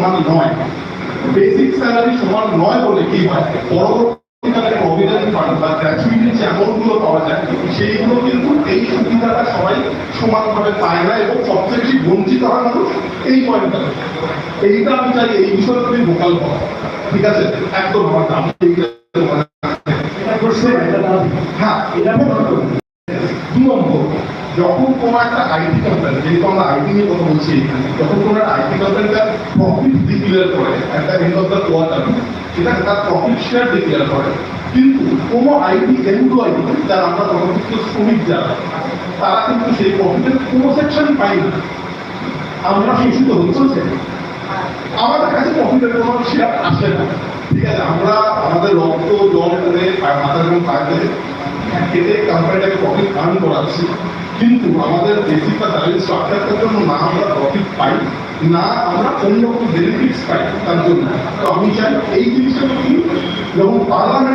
সমান নয়। Basic salary সমান নয় বলে কি হয়? পরবর্তীকালে প্রভিডেন্ট ফান্ড বা গ্র্যাচুইটি যে অ্যামাউন্টগুলো পাওয়া যায়। সেইগুলো কিন্তু এই সুবিধাটা সবাই সমানভাবে পায় না এবং সবচেয়ে বেশি বঞ্চিত হয় মানুষ এই পয়েন্টটা এইটা আমি চাই এই বিষয়ে তুমি ভোকাল হও ঠিক আছে? একদম আমার দাম হ্যাঁ। এটা দু নম্বর। যখন কোনো একটা আইটি কোম্পানি যেহেতু আমরা আইটি নিয়ে কথা বলছি, যখন কোনো একটা আইটি কোম্পানিটা প্রফিট ডিক্লেয়ার করে, একটা এন্ড অফ দ্য কোয়ার্টার সেটা তার প্রফিট শেয়ার ডিক্লেয়ার করে, কিন্তু কোনো আইটি এমপ্লয়ি যারা আমরা কর্মযুক্ত শ্রমিক যারা, তারা কিন্তু সেই প্রফিটের কোনো সেকশনই পাই না। আমরা শিক্ষিত হচ্ছে আমাদের কাছে প্রফিটের কোনো শেয়ার আসে না। ঠিক আছে, আমরা আমাদের রক্ত, জল করে মাথার এবং পায়ে খেতে কোম্পানিটাকে প্রফিট আর্ন করাচ্ছি। কিন্তু আমাদের বেসিক বা স্যালারি স্ট্রাকচারটার জন্য না আমরা প্রফিট পাই, না আমরা অন্য কোনো বেনিফিটস পাই তার জন্য। তো আমি চাই এই জিনিসটা কি যখন পার্লামেন্টে